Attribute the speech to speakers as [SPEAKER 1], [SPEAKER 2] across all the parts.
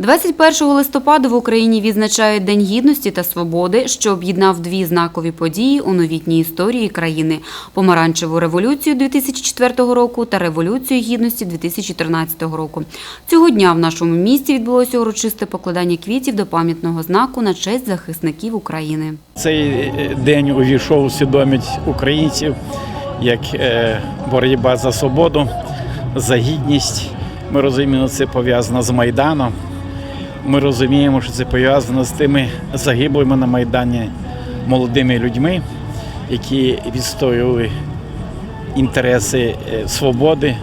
[SPEAKER 1] 21 листопада в Україні відзначають День гідності та свободи, що об'єднав дві знакові події у новітній історії країни – помаранчеву революцію 2004 року та революцію гідності 2013 року. Цього дня в нашому місті відбулося урочисте покладання квітів до пам'ятного знаку на честь захисників України.
[SPEAKER 2] Цей е, день увійшов у свідомість українців як е, боротьба за свободу, за гідність. Ми розуміємо, це пов'язано з Майданом. Ми розуміємо, що це пов'язано з тими загиблими на Майдані молодими людьми, які відстоювали інтереси е, свободи,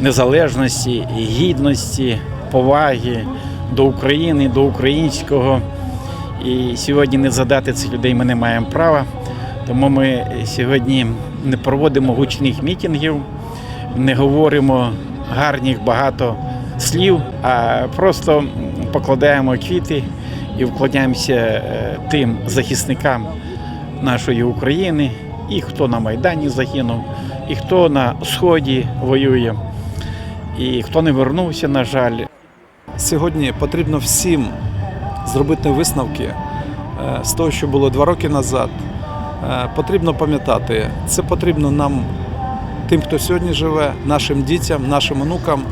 [SPEAKER 2] незалежності, гідності, поваги до України, до українського. І сьогодні не задати цих людей ми не маємо права. Тому ми сьогодні не проводимо гучних мітингів, не говоримо гарних багато слів, а просто покладаємо квіти і вкладаємося е, тим захисникам нашої України, і хто на Майдані загинув, і хто на Сході воює, і хто не вернувся, на жаль.
[SPEAKER 3] Сьогодні потрібно всім зробити висновки е, з того, що було два роки назад. Е, Потрібно пам'ятати, це потрібно нам, тим, хто сьогодні живе, нашим дітям, нашим онукам.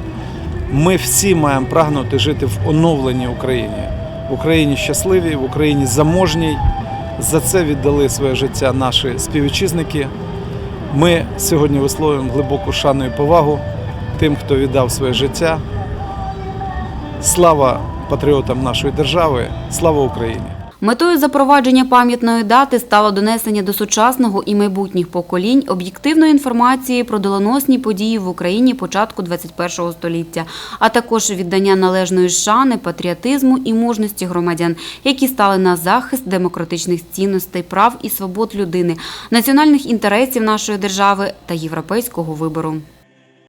[SPEAKER 3] Ми всі маємо прагнути жити в оновленій Україні, в Україні щасливій, в Україні заможній. За це віддали своє життя наші співвітчизники. Ми сьогодні висловлюємо глибоку шану і повагу тим, хто віддав своє життя. Слава патріотам нашої держави, слава Україні!
[SPEAKER 1] Метою запровадження пам'ятної дати стало донесення до сучасного і майбутніх поколінь об'єктивної інформації про доленосні події в Україні початку ХХІ століття, а також віддання належної шани, патріотизму і мужності громадян, які стали на захист демократичних цінностей, прав і свобод людини, національних інтересів нашої держави та європейського вибору.